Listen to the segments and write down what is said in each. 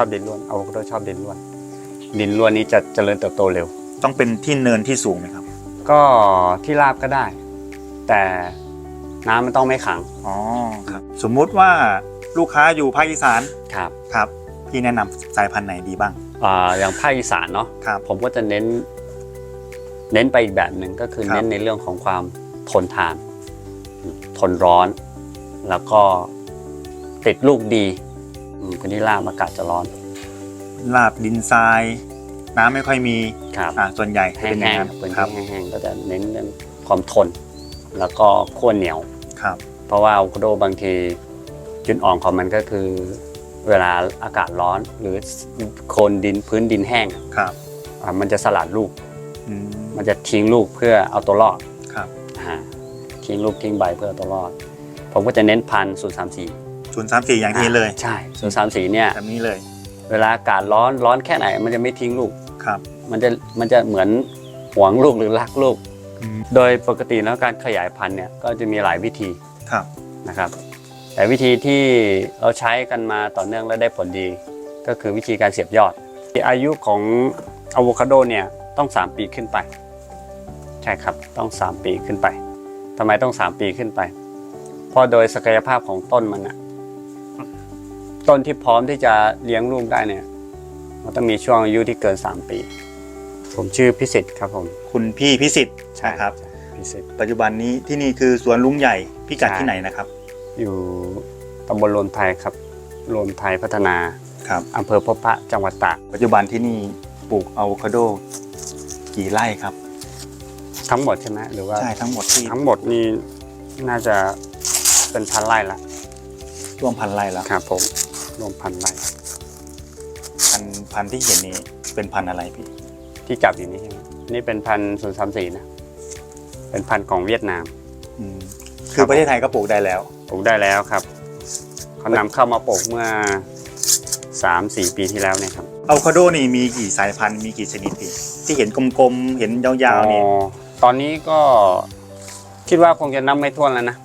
อบดินร่วนอะโวคาโดชอบดินร่วน ดินร่วนนี้จะเจริญเติบโตเร็ว ต้องเป็นที่เนินที่สูงไหมครับ ก็ที่ราบก็ได้ แต่น้ำมันต้องไม่ขังอ๋อครับ สมมุติว่าลูกค้าอยู่ภาคอีสานครับครับพี่แนะนำสายพันธุ์ไหนดีบ้าง อ่าอย่างภาคอีสานเนาะครับ ผมก็จะเน้น เน้นไปอีกแบบหนึ่งก็คือครับ เน้นในเรื่องของความทนทาน ทนร้อน แล้วก็ติดลูกดีอื มพื้นที่ราบอากาศจะร้อน ลาบดินทราย น้ำไม่ค่อยมีครับอ่าส่วนใหญ่แห้เป็นอย่างงนั้นๆพื้นครัที่บแห้งๆก็จะเน้นเรื่องความทน แล้วก็ขั้วเหนียว ครับ เพราะว่าอะโวคาโดบางทีจุดอ่อนของมันก็คือ เวลาอากาศร้อนหรือโคลนดินพื้นดินแห้งครับอะมันจะสลัดลูก อืม มันจะทิ้งลูกเพื่อเอาตัวรอดครับ อ่าทิ้งลูกทิ้งใบเพื่อเอาตัวรอด ผมก็จะเน้นพันธุ์ศูนย์สามสี่ ศูนย์สามสี่อย่างที่เลยใช่ศูนย์สามสี่เนี่ยแบบนี้เลย เวลาอากาศร้อนร้อนแค่ไหนมันจะไม่ทิ้งลูกครับ มันจะมันจะเหมือนหวงลูกหรือรักลูก อืม โดยปกติแล้วการขยายพันธุ์เนี่ยก็จะมีหลายวิธีครับ นะครับ แต่วิธีที่เราใช้กันมาต่อเนื่องและได้ผลดี ก็คือวิธีการเสียบยอด อายุของอะโวคาโดเนี่ยต้อง 3 ปีขึ้นไป ใช่ครับต้อง 3 ปีขึ้นไปทำไมต้อง 3 ปีขึ้นไป เพราะโดยศักยภาพของต้นมันนะ ต้นที่พร้อมที่จะเลี้ยงลูกได้เนี่ยมันต้องมีช่วงอายุที่เกิน 3 ปี ผมชื่อพิสิทธิ์ครับผมคุณพี่พิสิทธิ์นะครับ พิสิทธิ์ปัจจุบันนี้ที่นี่คือสวนลุงใหญ่พิกัดใช่ที่ไหนนะครับ อยู่ตำบลโลนไทยครับโลนไทยพัฒนาครับอำเภอพบพระจังหวัดตากปัจจุบันที่นี่ปลูกอะโวคาโดกี่ไร่ครับ ทั้งหมดใช่ไหมหรือว่าใช่ทั้งหมดที่ทั้งหมดนี่น่าจะเป็นพันไร่ละร่วมพันไร่แล้วครับผม รวมพันไร่พันพันที่เห็นนี่เป็นพันอะไรพี่ที่จับอยู่นี่ใช่ไหมนี่เป็นพันศูนย์สามสี่นะ เป็นพันของเวียดนาม อืมคือประเทศไทยก็ปลูกได้แล้ว ปลูกได้แล้วครับ เขานำเข้ามาปลูกเมื่อสามสี่ปีที่แล้วเนี่ยครับอะโวคาโดนี่มีกี่สายพันธุ์มีกี่ชนิดพี่ที่เห็นกลมๆเห็นยาวๆนี่อ๋อตอนนี้ก็คิดว่าคงจะนับไม่ถ้วนแล้วนะ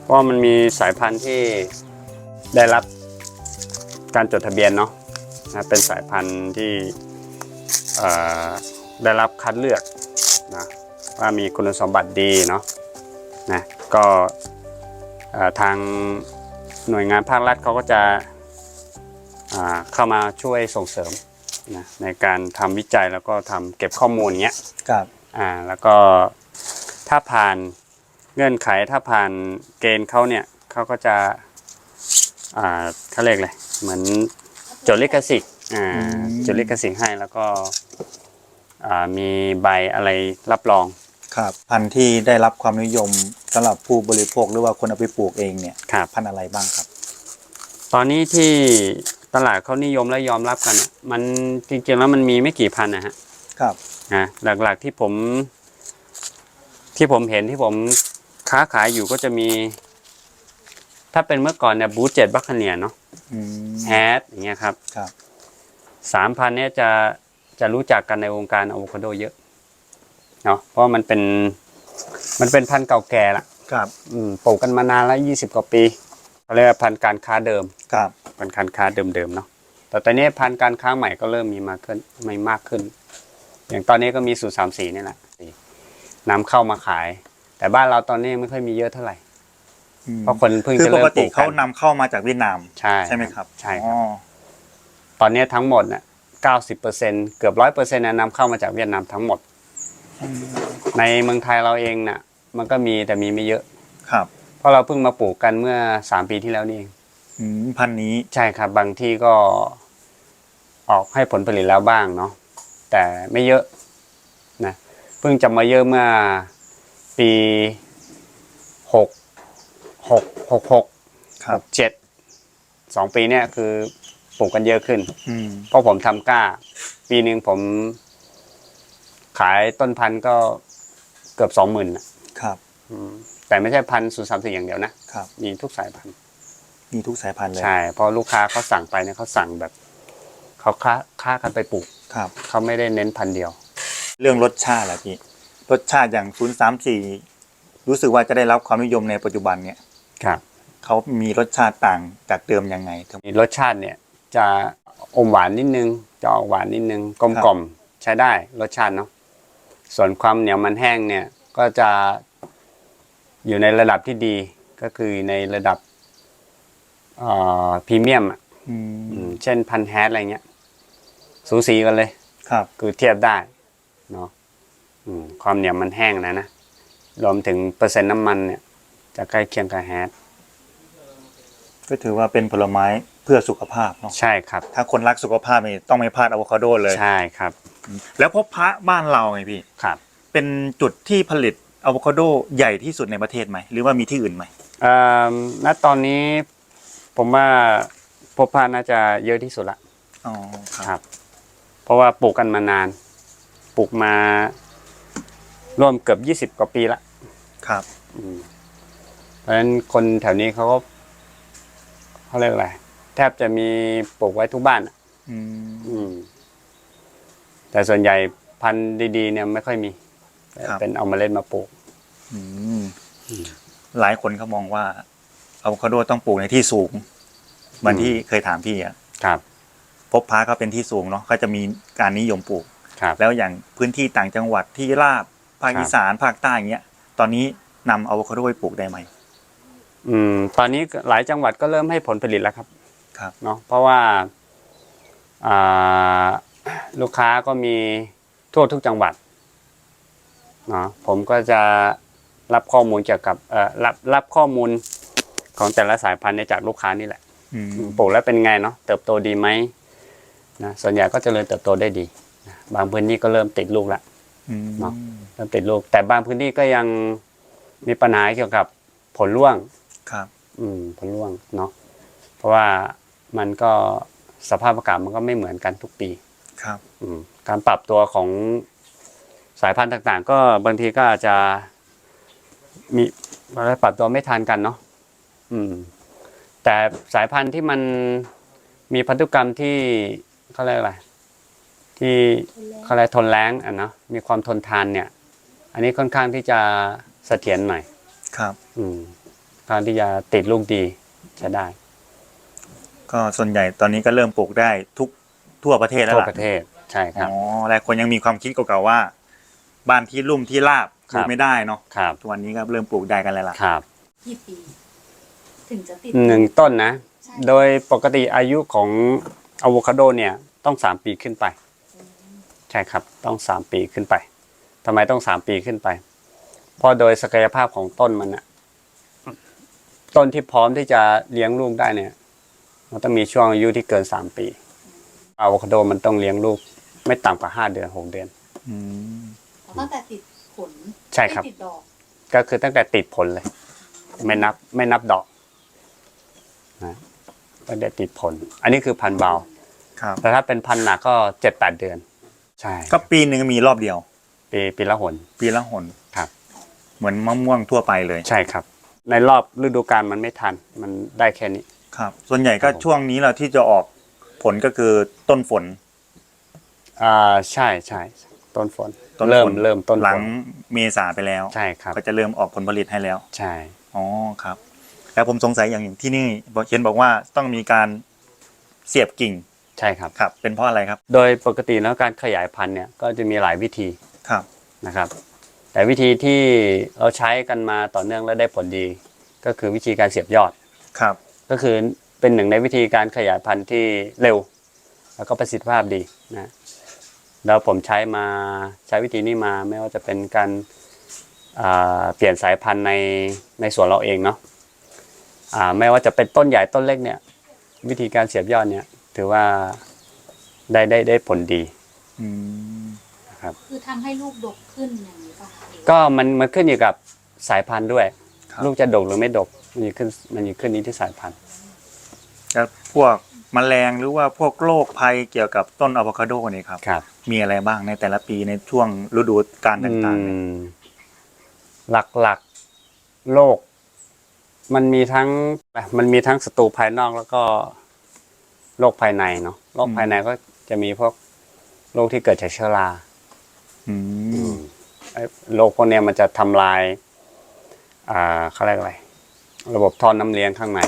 เพราะว่ามันมีสายพันธุ์ที่ได้รับ การจดทะเบียนเนาะนะเป็นสายพันธุ์ที่เอ่อได้รับคัดเลือกนะว่ามีคุณสมบัติดีเนาะนะก็เอ่อทางหน่วยงานภาครัฐเขาก็จะอ่าเข้ามาช่วยส่งเสริมนะในการทำวิจัยแล้วก็ทำเก็บข้อมูลอย่างเงี้ยครับอ่าแล้วก็ถ้าผ่านเงื่อนไขถ้าผ่านเกณฑ์เขาเนี่ยเขาก็จะอ่าเขาเรียกเลย เหมือนจดลิขสิทธิ์อ่าจดลิขสิทธิ์ให้แล้วก็อ่ามีใบอะไรรับรองครับพันธุ์ที่ได้รับความนิยมสำหรับผู้บริโภคหรือว่าคนเอาไปปลูกเองเนี่ยครับพันธุ์อะไรบ้างครับ ตอนนี้ที่ตลาดเขานิยมและยอมรับกันอะมันจริงๆแล้วมันมีไม่กี่พันนะฮะครับนะหลักๆที่ผม ที่ผมเห็นที่ผมค้าขายอยู่ก็จะมี ถ้าเป็นเมื่อก่อนเนี่ยบูเจ็ดบัคเนียเนาะอืม แฮดอย่างเงี้ยครับครับสามพันเนี่ยจะจะรู้จักกันในวงการอะโวคาโดเยอะเนาะเพราะมันเป็นมันเป็นพันธุ์เก่าแก่ละครับอืมปลูกกันมานานแล้วยี่สิบกว่าปีเขาเรียกว่าพันธุ์การค้าเดิมครับพันธุ์การค้าเดิมๆเนาะแต่ตอนนี้พันธุ์การค้าใหม่ก็เริ่มมีมากขึ้นไม่มากขึ้น อย่างตอนนี้ก็มีสูตรสามสีนี่แหละนำเข้ามาขาย แต่บ้านเราตอนนี้ไม่ค่อยมีเยอะเท่าไหร่อืม เพราะคนเพิ่งคือจะปเริ่มกปติลูกเขากันนำเข้ามาจากเวียดนามใช่ใช่ไหมครับใช่คอ๋รับ อตอนนี้ทั้งหมดเนี่ยเก้าสิบเปอร์เซ็นเกือบร้อยเปอร์เซ็นต์นำเข้ามาจากเวียดนามทั้งหมด ในเมืองไทยเราเองน่ะ มันก็มีแต่มีไม่เยอะ ครับเพราะเราเพิ่งมาปลูกกันเมื่อสามปีที่แล้วนี่เองอืมพันธุ์นี้ใช่ครับ บางที่ก็ออกให้ผลผลิตแล้วบ้างเนาะแต่ไม่เยอะนะเพิ่งจะมาเยอะเมื่อปีหก หกหกหกครับ เจ็ดสองปีเนี่ยคือปลูกกันเยอะขึ้น อืม เพราะผมทำกล้า ปีหนึ่งผม ขายต้นพันธุ์ก็เกือบสองหมื่นครับ แต่ไม่ใช่พันธุ์สูตรสามสิบอย่างเดียวนะครับ มีทุกสายพันธุ์มีทุกสายพันธุ์เลยใช่เพราะลูกค้าเขาสั่งไปเนี่ยเขาสั่งแบบเขาค้าค้ากันไปปลูกครับ เขาไม่ได้เน้นพันธุ์เดียว เรื่องรสชาติล่ะพี่ รสชาติอย่างศูนย์สามสี่รู้สึกว่าจะได้รับความนิยมในปัจจุบันเนี่ย ครับเขามีรสชาติต่างจากเดิมยังไงมีรสชาติเนี่ยจะอมหวานนิดนึง จะออกหวานนิดนึงกลมครับกล่อมใช้ได้รสชาติเนาะส่วนความเหนียวมันแห้งเนี่ยก็จะอยู่ในระดับที่ดีก็คือในระดับเอ่อพรีเมียมอะอือืมมเช่นพันแฮสอะไรเงี้ย สูสีกันเลย ครับ คือเทียบได้เนาะอืมความเหนียวมันแห้งนะนะรวมถึงเปอร์เซ็นต์น้ำมันเนี่ย จะใกล้เคียงกับแฮสก็ถือว่าเป็นผลไม้เพื่อสุขภาพเนาะใช่ครับ ถ้าคนรักสุขภาพนี่ต้องไม่พลาดอะโวคาโดเลยใช่ครับ แล้วพบพระบ้านเราไงพี่ครับ เป็นจุดที่ผลิตอะโวคาโดใหญ่ที่สุดในประเทศไหม หรือว่ามีที่อื่นไหมเอ่อณตอนนี้ผมว่าพบพาน่าจะเยอะที่สุดละอ๋อครับครับ เพราะว่าปลูกกันมานาน ปลูกมาร่วมเกือบยี่สิบ20กว่าปีละครับ อืม เพราะฉะนั้นคนแถวนี้เขาก็เขาเรียกอะไรแทบจะมีปลูกไว้ทุกบ้านอะอืม อืม แต่ส่วนใหญ่พันธุ์ดีๆเนี่ยไม่ค่อยมีครับ เป็นเอาเมล็ดมาปลูกอืม หลายคนเขามองว่าอะโวคาโดต้องปลูกในที่สูงเหมือนที่เคยถามพี่อะครับ พบพระก็เป็นที่สูงเนาะก็จะมีการนิยมปลูก ครับ แล้วอย่างพื้นที่ต่างจังหวัดที่ราบภาคครับ อีสานภาคใต้อย่างเงี้ย ตอนนี้นำอะโวคาโดไปปลูกได้ไหม อืม ตอนนี้หลายจังหวัดก็เริ่มให้ผลผลิตแล้วครับ ครับเนาะเพราะว่าอ่าลูกค้าก็มีทั่วทุกจังหวัดเนาะผมก็จะรับข้อมูลเกี่ยวกับเอ่อรับรับข้อมูลของแต่ละสายพันธุ์เนี่ยจากลูกค้านี่แหละอืมปลูกแล้วเป็นไงเนาะเติบโตดีไหมนะส่วนใหญ่ก็เจริญเติบโตได้ดีนะบางพื้นที่ก็เริ่มติดลูกแล้วอืม เนาะ เริ่มติดลูกแต่บางพื้นที่ก็ยังมีปัญหาเกี่ยวกับผลร่วง ครับ อืมผลร่วงเนาะเพราะว่ามันก็สภาพอากาศมันก็ไม่เหมือนกันทุกปี ครับ อืมการปรับตัวของสายพันธุ์ต่างๆ ก็บางทีก็อาจจะมีอะไรปรับตัวไม่ทันกันเนาะอืม แต่สายพันธุ์ที่มันมีพันธุกรรมที่เขาเรียกอะไรที่เขาเรียกทนแรงอะเนาะมีความทนทานเนี่ย อันนี้ค่อนข้างที่จะเสถียรหน่อยครับ อืม การที่จะติดลูกดีใช้ได้ ก็ส่วนใหญ่ตอนนี้ก็เริ่มปลูกได้ทุกทั่วประเทศแล้วทั่วล่ะประเทศใช่ครับ อ๋อหลายคนยังมีความคิดเก่าๆว่า บ้านที่ลุ่มที่ราบปครัลูบ กไม่ได้เนาะครับทุกวันนี้ก็เริ่มปลูกได้กันแล้วล่ะครับกี่ปี ถึงจะติดหนึ่งต้นนะ ใช่โดยปกติอายุของอะโวคาโดเนี่ยต้องสามปีขึ้นไป ใช่ครับต้องสามปีขึ้นไปทำไมต้องสามปีขึ้นไป เพราะโดยศักยภาพของต้นมันอะ ต้นที่พร้อมที่จะเลี้ยงลูกได้เนี่ย มันต้องมีช่วงอายุที่เกินสามปีอะโวคาโดมันต้องเลี้ยงลูกไม่ต่ำกว่าห้าเดือนหกเดือน อืม ตั้งแต่ติดผลใช่ครับ ไม่ติดดอกก็คือตั้งแต่ติดผลเลย ไม่นับไม่นับดอกนะตั้งแต่ติดผล อันนี้คือพันธุ์เบา ครับ แต่ถ้าเป็นพันธุ์หนักก็เจ็ดแปดเดือน ใช่ก็ปีหนึ่งมีรอบเดียว ปีปีละหน ปีละหนครับ เหมือนมะม่วงทั่วไปเลย ใช่ครับ ในรอบฤดูกาลมันไม่ทัน มันได้แค่นี้ ครับ ส่วนใหญ่ก็ครับผม ช่วงนี้แหละที่จะออกผลก็คือต้นฝน อ่าใช่ใช่ต้นฝนต้นเริ่มฝน เริ่มต้นหลัฝงนเมษาไปแล้ว ใช่ครับ ก็จะเริ่มออกผลผลิตให้แล้ว ใช่ อ๋อครับ แล้วผมสงสัยอย่างหนึ่งที่นี่บอกเห็นบอกว่าต้องมีการเสียบกิ่งใช่ครับ ครับ เป็นเพราะอะไรครับ โดยปกติแล้วการขยายพันธุ์เนี่ยก็จะมีหลายวิธีครับ นะครับ แต่วิธีที่เราใช้กันมาต่อเนื่องและได้ผลดี ก็คือวิธีการเสียบยอดครับ ก็คือเป็นหนึ่งในวิธีการขยายพันธุ์ที่เร็ว แล้วก็ประสิทธิภาพดีนะแล้วผมใช้มาใช้วิธีนี้มาไม่ว่าจะเป็นการอ่าเปลี่ยนสายพันธุ์ในในสวนเราเองเนาะอ่าไม่ว่าจะเป็นต้นใหญ่ต้นเล็กเนี่ย วิธีการเสียบยอดเนี่ย ถือว่าได้ได้ได้ผลดีอืมนะครับ คือทำให้ลูกดกขึ้นอย่างนี้ป่ะคะ ก็มันมันขึ้นอยู่กับสายพันธุ์ด้วย ครับ ลูกจะดกหรือไม่ดก มันอยู่ขึ้นมันอยู่ขึ้นนี้ที่สายพันธุ์ แล้วพวกแมลงหรือว่าพวกโรคภัยเกี่ยวกับต้นอะโวคาโดนี่ครับ ครับมีอะไรบ้างในแต่ละปีในช่วงฤดูกาลต่างๆเนี่ยอืมหลักๆโรคมันมีทั้งมันมีทั้งศัตรูภายนอกแล้วก็โรคภายในเนาะโรคภายในก็จะมีพวกโรคที่เกิดจากเชื้อรา อืมไอ้ โรคพวกเนี้ยมันจะทำลายอ่าเขาเรียกอะไร ระบบท่อน้ำเลี้ยงข้างใน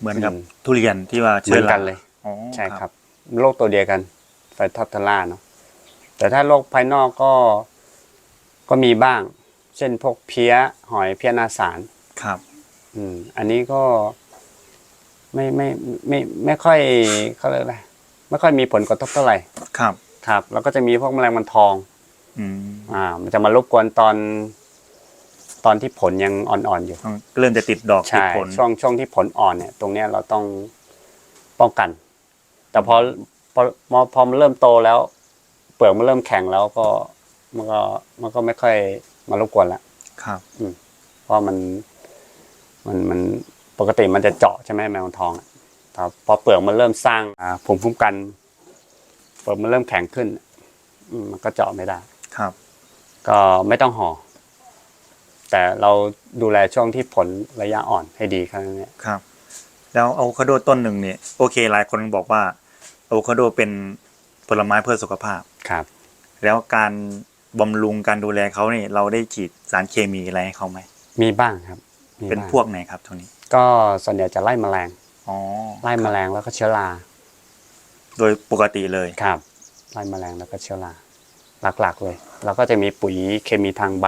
เหมือนกับอืมทุเรียนที่ว่าเหมืเชื้ออนรากันเลยอ๋อใช่ครับโรคตัวเดียวกันไฟทอปทาร่าเนาะแต่ถ้าโรคภายนอกก็ก็มีบ้าง เช่นพวกเพี้ยหอยเพี้ยนาสารครับ อืม อันนี้ก็ไม่ไม่ไม่ไม่ค่อยเขาเรียกอะไรไม่ค่อยมีผลกระทบเท่าไหร่ครับ ครับ แล้วก็จะมีพวกแมลงวันทอง อืม อ่ามันจะมารบกวนตอน ตอนที่ผลยังอ่อนๆอยู่ต้องเริ่มจะติดดอกติดใช่ผล ช่วงช่วงที่ผลอ่อนเนี่ย ตรงเนี้ยเราต้องป้องกัน แต่พอพอพอพอมันเริ่มโตแล้ว เปลือกมันเริ่มแข็งแล้วก็มันก็มันก็ไม่ค่อยมารบกวนละ ครับ เพราะมันมันมันปกติมันจะเจาะใช่ไหมแมวทองอะแต่พอเปลือกมันเริ่มสร้างอ่าภูมิคุ้มกัน เปลือกมันเริ่มแข็งขึ้นอืมมันก็เจาะไม่ได้ ครับ ก็ไม่ต้องห่อ แต่เราดูแลช่วงที่ผลระยะอ่อนให้ดีแค่นั้นเนี่ยครับ แล้วอะโวคาโดต้นหนึ่งเนี่ยโอเคหลายคนบอกว่าอะโวคาโดเป็นผลไม้เพื่อสุขภาพ ครับ แล้วการบำรุงการดูแลเขาเนี่ยเราได้ฉีดสารเคมีอะไรให้เขาไหม มีบ้างครับมีเป็นบ้างพวกไหนครับตรงนี้ ก็ส่วนใหญ่จะไล่แมลง อ๋อ ไล่แมลงแล้วก็เชื้อรา โดยปกติเลย ครับ ไล่แมลงแล้วก็เชื้อรา หลักๆเลย แล้วก็จะมีปุ๋ยเคมีทางใบ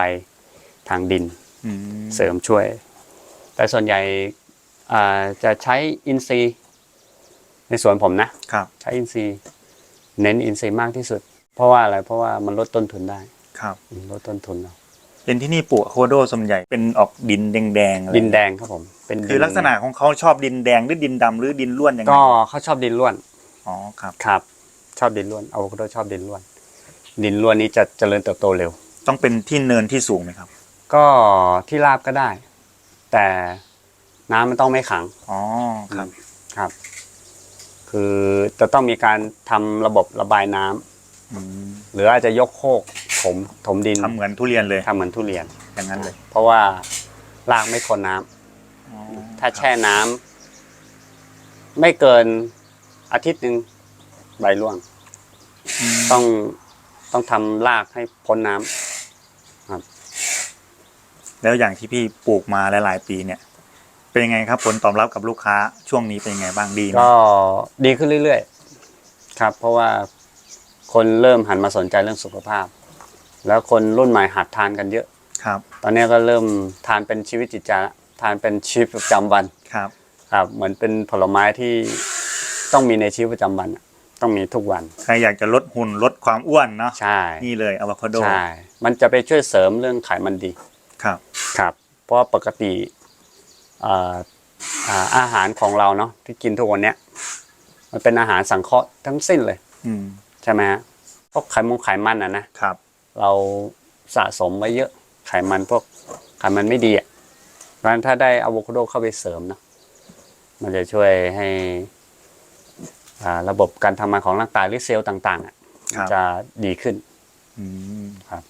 ทางดินอืมเสริมช่วย แต่ส่วนใหญ่อ่าจะใช้อินทรีย์ ในสวนผมนะครับใช้อินทรีย์ เน้นอินทรีย์มากที่สุด เพราะว่าอะไรเพราะว่ามันลดต้นทุนได้ครับอืมลดต้นทุนเราเป็นที่นี่ปลูกอะโวคาโดส่วนใหญ่เป็นออกดินแดงๆอะไรดินแดงครับผม เป็นคือลักษณะของเขาชอบดินแดงหรือดินดำหรือดินล้วนยังไงก็เขาชอบดินล้วนอ๋อครับครับ ชอบดินล้วนอะโวคาโดชอบดินล้วน ดินล้วนนี้จะเจริญเติบโตเร็ว ต้องเป็นที่เนินที่สูงไหมครับ ก็ที่ราบก็ได้ แต่น้ำมันต้องไม่ขัง อ๋อครับ ครับ คือจะต้องมีการทำระบบระบายน้ำอืมหรืออาจจะยกโคกถมถมดินทำเหมือนทุเรียนเลยทำเหมือนทุเรียน อย่างนั้นเลยเพราะว่ารากไม่ทนน้ำอ๋อถ้าแช่น้ำไม่เกินอาทิตย์หนึ่งใบร่วง อืมต้อง ต้องทำรากให้พ้นน้ำแล้วอย่างที่พี่ปลูกมาหลายๆปีเนี่ย เป็นยังไงครับผลตอบรับกับลูกค้าช่วงนี้เป็นยังไงบ้างดีไหมก็ดีขึ้นเรื่อยๆ ครับ เพราะว่าคนเริ่มหันมาสนใจเรื่องสุขภาพ แล้วคนรุ่นใหม่หัดทานกันเยอะ ครับตอนนี้ก็เริ่มทานเป็นชีวิตจิตใจละทานเป็นชีวิตประจำวัน ครับ ครับเหมือนเป็นผลไม้ที่ต้องมีในชีวิตประจำวันอะ ต้องมีทุกวัน ใครอยากจะลดหุ่นลดความอ้วนเนาะใช่นี่เลยอะโวคาโดใช่มันจะไปช่วยเสริมเรื่องไขมันดีครับครับ เพราะว่าปกติอ่าอ่าอาหารของเราเนาะที่กินทุกวันเนี้ยมันเป็นอาหารสังเคราะห์ทั้งสิ้นเลย อืมใช่ไหมฮะพวกไขมงไขมันอะนะครับ เราสะสมไว้เยอะไขมันพวกไขมันไม่ดีอะเพราะฉะนั้นถ้าได้อะโวคาโดเข้าไปเสริมเนาะมันจะช่วยให้อ่า ระบบการทำงานของร่างกายหรือเซลล์ต่างๆอะครับ จะดีขึ้น อืมครับ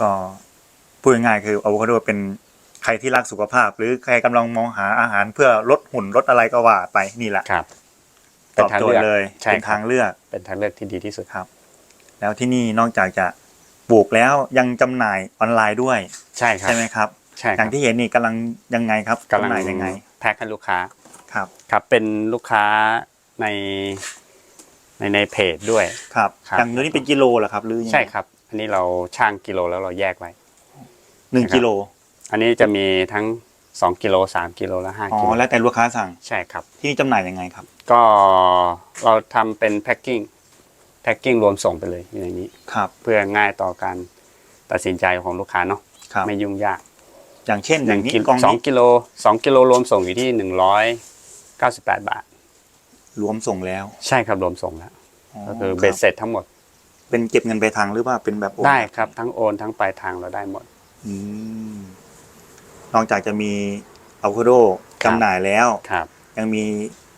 ก็พูดง่ายๆคืออะโวคาโดเป็นใครที่รักสุขภาพ หรือใครกำลังมองหาอาหารเพื่อลดหุ่นลดอะไรก็ว่าไปนี่แหละครับ ตอบโจทย์เลยใช่เป็นครับ ทางเลือก เป็นทางเลือกที่ดีที่สุดครับแล้วที่นี่นอกจากจะปลูกแล้วยังจำหน่ายออนไลน์ด้วยใช่ครับใช่ไหมครับ ใช่อครัย่าบงที่เห็นนี่กำลังยังไงครับกำลังจำหน่ายยังไงแพ็คให้ลูกค้าครับ ครับเป็นลูกค้า ในในในเพจด้วย ครับครับ อย่างนี้เป็นกิโลเหรอครับหรือยังไงใช่ครับ อันนี้เราช่างกิโลแล้วเราแยกไว้ หนึ่งนะครับกิโลอันนี้จะมีทั้ง2กิโล3กิโลและอ๋5กิโลอแล้วแต่ลูกค้าสั่งใช่ครับ ที่นี่จำหน่ายยังไงครับ ก็เราทำเป็นแพ็คกิ้งแพ็คกิ้งรวมส่งไปเลยอยู่ในนี้ ครับ เพื่อง่ายต่อการตัดสินใจของลูกค้าเนาะครับ ไม่ยุ่งยากอย่างเช่น อย่างนี้กิโลกล่องสองนี้กิโลสองกิโลรวมส่งอยู่ที่หนึ่งร้อยเก้าสิบแปดบาท รวมส่งแล้ว ใช่ครับรวมส่งแล้วก็คือรับเบ็ดเสร็จทั้งหมด เป็นเก็บเงินไปลายทางหรือว่าเป็นแบบโอนได้ครับทั้งโอนทั้งปลายทางเราได้หมดอืมนอกจากจะมีอะโวคาโดครับจำหน่ายแล้วครับยังมี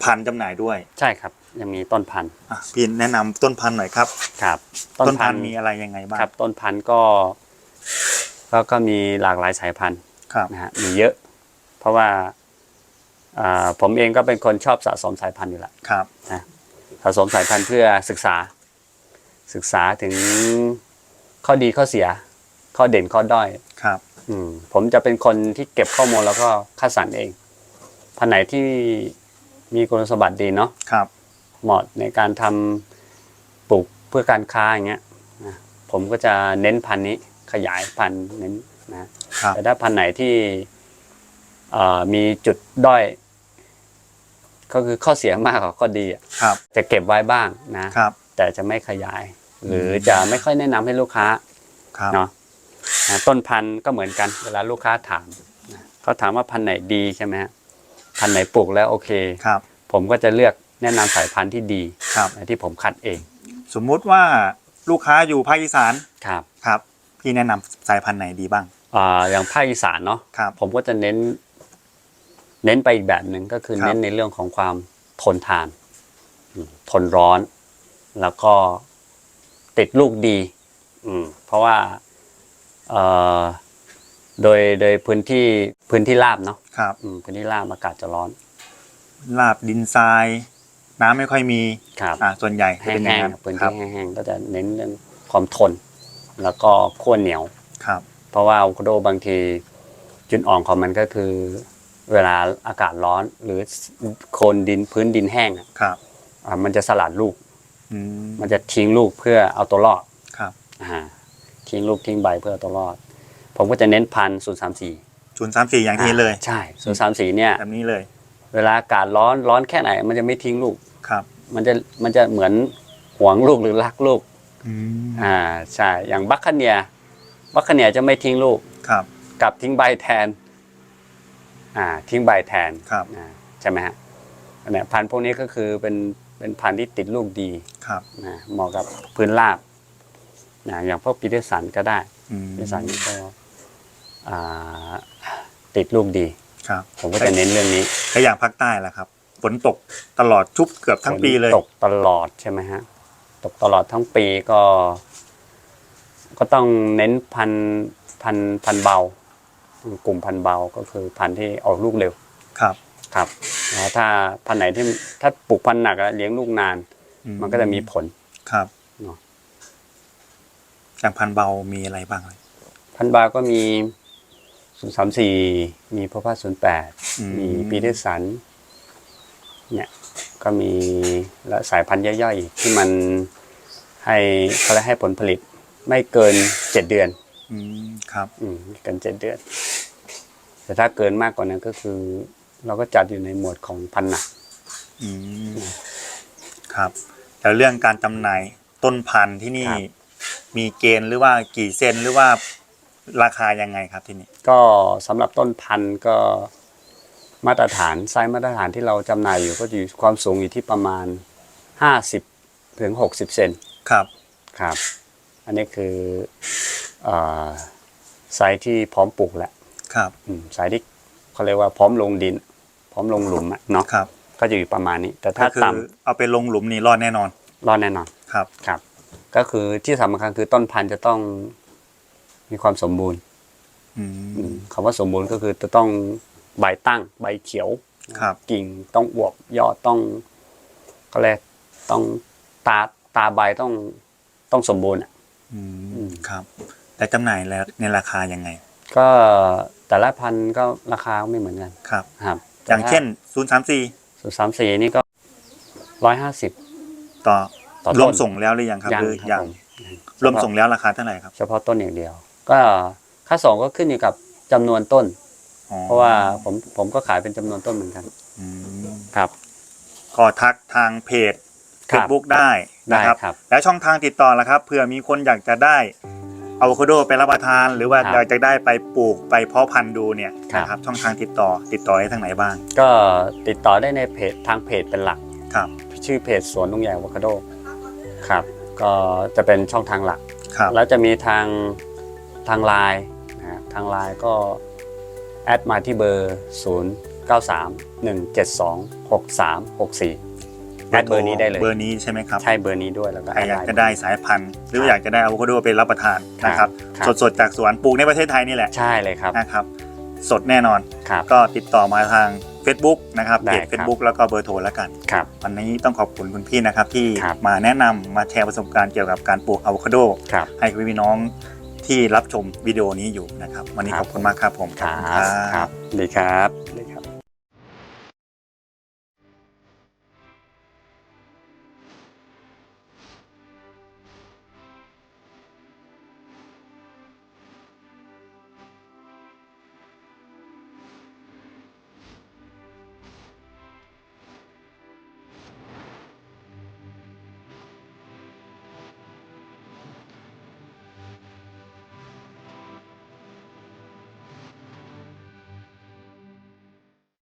พันธุ์จำหน่ายด้วย ใช่ครับ ยังมีต้นพันธุ์อะพี่แนะนำต้นพันธุ์หน่อยครับครับ ต้นพันธุ์มีอะไรยังไงบ้างครับ ต้นพันธุ์ก็ก็ก็มีหลากหลายสายพันธุ์ครับนะฮะมีเยอะ เพราะว่าอ่า ผมเองก็เป็นคนชอบสะสมสายพันธุ์อยู่แล้วครับสะสมสายพันธุ์เพื่อศึกษา ศึกษาถึงข้อดีข้อเสีย ข้อเด่นข้อด้อยครับอืมผมจะเป็นคนที่เก็บข้อมูลแล้วก็คัดสรรเองพันธุ์ไหนที่มีคุณสมบัติดีเนาะครับผเหมาะในการทำปลูกเพื่อการค้าอย่างเงี้ยนะผมก็จะเน้นพันธุ์นี้ขยายพันธุ์เน้นนะครับแต่ถ้าพันธุ์ไหนที่เอ่อมีจุดด้อย ก็คือข้อเสียมากกว่าข้อดีอะครับ จะเก็บไว้บ้างนะ ครับ แต่จะไม่ขยาย หรือจะไม่ค่อยแนะนำให้ลูกค้าครับ เนาะนะต้นพันธุ์ก็เหมือนกันเวลาลูกค้าถามนะเขาถามว่าพันธุ์ไหนดีใช่ไหมฮะพันธุ์ไหนปลูกแล้วโอเค ครับ ผมก็จะเลือกแนะนำสายพันธุ์ที่ดีครับ นะที่ผมคัดเองสมมุติว่าลูกค้าอยู่ภาคอีสาน ครับครับ พี่แนะนำสายพันธุ์ไหนดีบ้าง อ่าอย่างภาคอีสานเนาะครับ ผมก็จะเน้น เน้นไปอีกแบบหนึ่งก็คือครับ เน้นในเรื่องของความทนทานอืมทนร้อน แล้วก็ติดลูกดี อืมเพราะว่าเอ่อโดยโดยพื้นที่พื้นที่ราบเนาะครับ อืมพื้นที่ราบอากาศจะร้อนลาบดินทราย น้ำไม่ค่อยมีครับอ่าส่วนใหญ่จะแห้เป็นอย่างงนั้นๆพื้นครัที่บแห้งๆก็จะเน้นเรื่องความทน แล้วก็ขั้วเหนียว ครับ เพราะว่าอะโวคาโดบางทีจุดอ่อนของมันก็คือ เวลาอากาศร้อนหรือโคลนดินพื้นดินแห้งอะครับอ่ามันจะสลัดลูก อืม มันจะทิ้งลูกเพื่อเอาตัวรอดครับ อ่าทิ้งลูกทิ้งใบเพื่อเอาตัวรอด ผมก็จะเน้นพันศูนย์สามสี่ศูนย์สามสี่อย่างที่เลย ใช่ศูนย์สามสี่เนี่ย แบบนี้เลยเวลาอากาศร้อนร้อนแค่ไหน มันจะไม่ทิ้งลูก ครับมันจะมันจะเหมือนหวงลูกหรือรักลูก อืมอ่าใช่ อย่างบัคคาเนียบัคคาเนียจะไม่ทิ้งลูกครับกลับทิ้งใบแทน อ่าทิ้งใบแทนครับ อ่าใช่ไหมฮะอันเนี้ยพันธุ์พวกนี้ก็คือเป็นเป็นพันธุ์ที่ติดลูกดีครับนะเหมาะกับพื้นราบนะอย่างพวกปีเตอร์สันก็ได้อืมปีเตอร์สันนี่ก็อ่าติดลูกดี ครับผมก็จะเน้นเรื่องนี้แล้วอย่างภาคใต้ล่ะครับฝนตกตลอดชุบเกือบทั้งปีเลยฝนตกตลอดใช่ไหมฮะตกตลอดทั้งปีก็ ก็ต้องเน้นพันธุ์พันธุ์พันธุ์เบา กลุ่มพันธุ์เบาก็คือพันธุ์ที่ออกลูกเร็วครับครับแล้วถ้าพันธุ์ไหนที่ถ้าปลูกพันธุ์หนักอะเลี้ยงลูกนาน อืมันก็จะมีผล ครับเนอะ อย่างพันธุ์เบามีอะไรบ้างเลย พันธุ์เบาก็มีศูนย์สามสี่มีพระพาศูนย์แปดอืม มีปีเตอร์สันเนี่ยก็มีและสายพันธุ์ย่อยๆอีกที่มันให้เขาเรียกให้ผลผลิตไม่เกินเจ็ดเดือน อืมครับ อืมไม่เกินเจ็ดเดือน แต่ถ้าเกินมากกว่านั้นก็คือ เราก็จัดอยู่ในหมวดของพันธุ์หนักอืมครับ แล้วเรื่องการจำหน่ายต้นพันธุ์ที่นี่ครับ มีเกณฑ์หรือว่ากี่เซนหรือว่าราคายังไงครับที่นี่ ก็สำหรับต้นพันธุ์ก็มาตรฐานไซส์มาตรฐานที่เราจำหน่ายอยู่ก็อยู่ความสูงอยู่ที่ประมาณ 50ถึง60 เซนครับ ครับ อันนี้คือเออไซส์ที่พร้อมปลูกแล้วครับอืมไซส์ที่เขาเรียกว่าพร้อมลงดิน พร้อมลงหลุมอะเนาะครับก็จะอยู่ประมาณนี้ แต่ถ้าก็คือต่เอาไปลงหลุมนี่รอดแน่นอนำรอดแน่นอนครับครับ ก็คือที่สำคัญคือต้นพันธุ์จะต้องมีความสมบูรณ์อือืมมคำว่าสมบูรณ์ก็คือจะต้องใบตั้ง ใบเขียวครับกิ่งต้องอวบยอดต้องก็เรียกต้องตาตาใบต้องต้องสมบูรณ์อะ อือืมม ครับ แต่จำหน่ายแล้วในราคายังไงก็แต่ละพันธุ์ก็ราคาไม่เหมือนกันครับ ครับอย่างเช่นศูนย์สามสี่สูตรสามสี่นี่ก็ร้อยห้าสิบต่อต่อรต้วนมส่งแล้วหรือยังครับยังหรือครับยังผมรวมส่งแล้วราคาเท่าไหร่ครับเฉพาะต้นอย่างเดียว ก็ค่าส่งก็ขึ้นอยู่กับจำนวนต้น อ๋อเพราะว่าผมผมก็ขายเป็นจำนวนต้นเหมือนกัน อืมครับ ก็ทักทางเพจ ครับ Facebook ได้ได้นะครับ ครับ แล้วช่องทางติดต่อล่ะครับเผื่อมีคนอยากจะได้อะโวคาโดไปรับประทาน หรือว่าครับอยากจะได้ไปปลูกไปเพาะพันธุ์ดูเนี่ยครับ นะครับช่องทางติดต่อติดต่อได้ทางไหนบ้างก็ติดต่อได้ในเพจทางเพจเป็นหลัก ครับชื่อเพจสวนลุงใหญ่อะโวคาโดครับ ก็จะเป็นช่องทางหลัก ครับแล้วจะมีทางทางไลน์นะฮะทางไลน์ก็ แอดมาที่เบอร์ 0 9 3 1 7 2 6 3 6 4แอ ดเบอร์นี้ได้เลย เบอร์นี้ใช่ไหมครับ ใช่เบอร์นี้ด้วยแล้วก็ใครแอดอยากไลน์จะได้สายพันธุ์ หรือว่าอยากจะได้อะโวคาโดไปรับประทานนะครับครับ สดๆจากสวนปลูกในประเทศไทยนี่แหละ ใช่เลยครับนะครับ สดแน่นอนครับก็ติดต่อมาทาง Facebook นะครับได้เพจครับ Facebook แล้วก็เบอร์โทรแล้วกันครับวันนี้ต้องขอบคุณคุณพี่นะครับ ที่ครับมาแนะนำมาแชร์ประสบการณ์เกี่ยวกับการปลูกอะโวคาโดครับให้พี่น้องที่รับชมวิดีโอนี้อยู่นะครับ วันนี้ครับขอบคุณมากครับผมครับขอณครับดีครับ